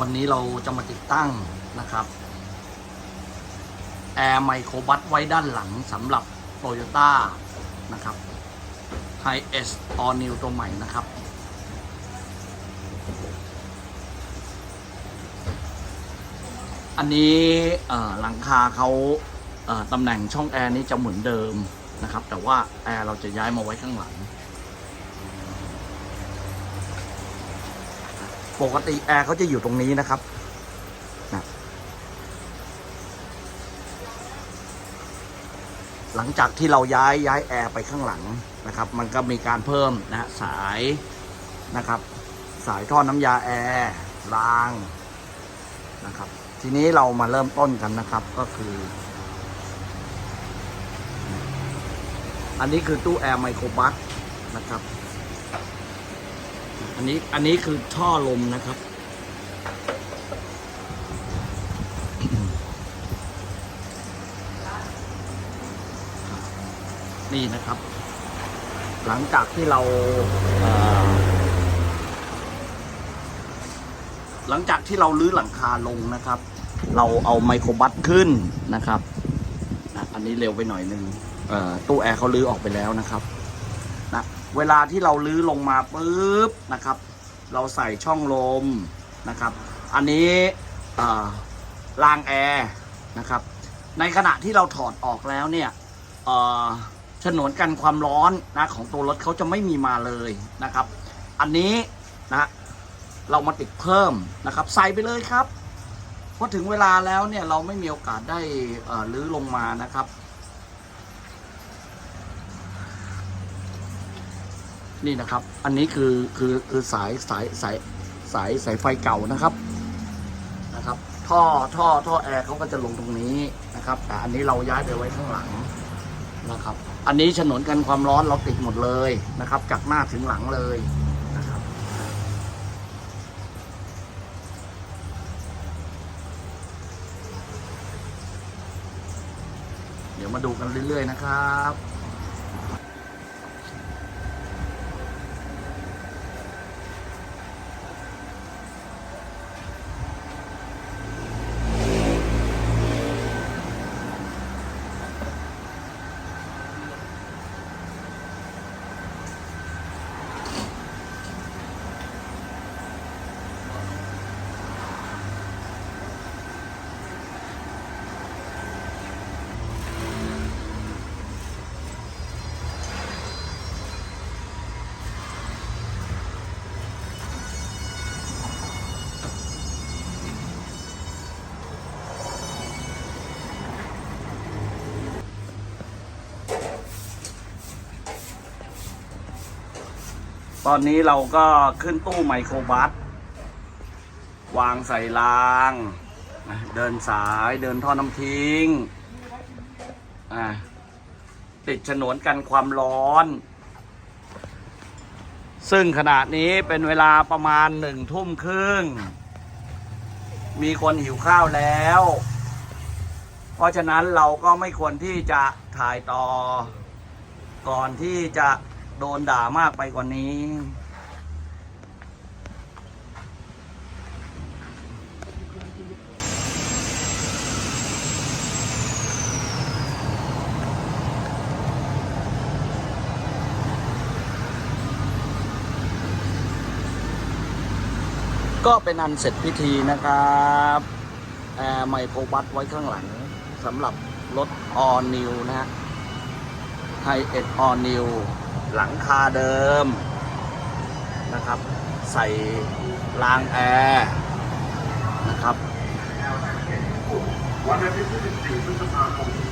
วันนี้เราจะมาติดตั้งนะครับแอร์ไมโครบัสไว้ด้านหลังสำหรับ Toyota นะครับ Hi S All New ตัวใหม่นะครับ อันนี้หลังคาเขาตำแหน่งช่องแอร์นี้จะเหมือนเดิมนะครับ แต่ว่าแอร์เราจะย้ายมาไว้ข้างหลัง ปกติแอร์เขาจะอยู่ตรงนี้นะครับนะหลังจากที่เราย้ายย้ายแอร์ไปข้างหลังนะครับ มันก็มีการเพิ่มนะฮะสายนะครับ สายท่อน้ำยาแอร์รางนะครับ ทีนี้เรามาเริ่มต้นกันนะครับก็คือ อันนี้คือตู้แอร์ไมโครบัสนะครับ อันนี้อันนี้คือท่อลมนะครับ นี่นะครับ หลังจากที่เราหลังจากที่เราลื้อหลังคาลงนะครับ เราเอาไมโครบัสขึ้นนะครับ อันนี้เร็วไปหน่อยนึงตู้แอร์เขาลื้อออกไปแล้วนะครับ เวลาที่เราลื้อลงมาปุ๊บนะครับ เราใส่ช่องลมนะครับ อันนี้รางแอร์นะครับ ในขณะที่เราถอดออกแล้วเนี่ยฉนวนกันความร้อนนะของตัวรถเขาจะไม่มีมาเลยนะครับ อันนี้นะเรามาติดเพิ่มนะครับใส่ไปเลยครับพราะถึงเวลาแล้วเนี่ยเราไม่มีโอกาสได้ลื้อลงมานะครับ นี่นะครับ อันนี้คือคือคือสายสายสายสายสายไฟเก่านะครับนะครับ ท่อท่อท่อแอร์เขาก็จะลงตรงนี้นะครับ แต่อันนี้เราย้ายไปไว้ข้างหลังนะครับ อันนี้ฉนวนกันความร้อนเราติดหมดเลยนะครับ จากหน้าถึงหลังเลยนะครับ เดี๋ยวมาดูกันเรื่อยๆนะครับ ตอนนี้เราก็ขึ้นตู้ไมโครบัส วางใส่ราง เดินสายเดินท่อน้ำทิ้ง ติดฉนวนกันความร้อน ซึ่งขณะนี้เป็นเวลาประมาณหนึ่งทุ่มครึ่ง มีคนหิวข้าวแล้ว เพราะฉะนั้นเราก็ไม่ควรที่จะถ่ายต่อ ก่อนที่จะ โดนด่ามากไปกว่านี้ ก็เป็นอันเสร็จพิธีนะครับแอร์ไมโครบัสไว้ข้างหลังสำหรับรถออนิวนะฮะ ไฮเอ็ดออนิวหลังคาเดิมนะครับ ใส่รางแอร์นะครับวันอาทิตย์ที่14พฤษภาคมนี้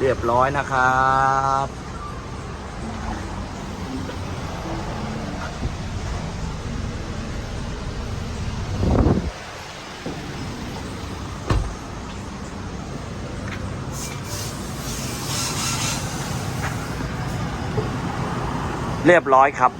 เรียบร้อยนะครับ เรียบร้อยครับ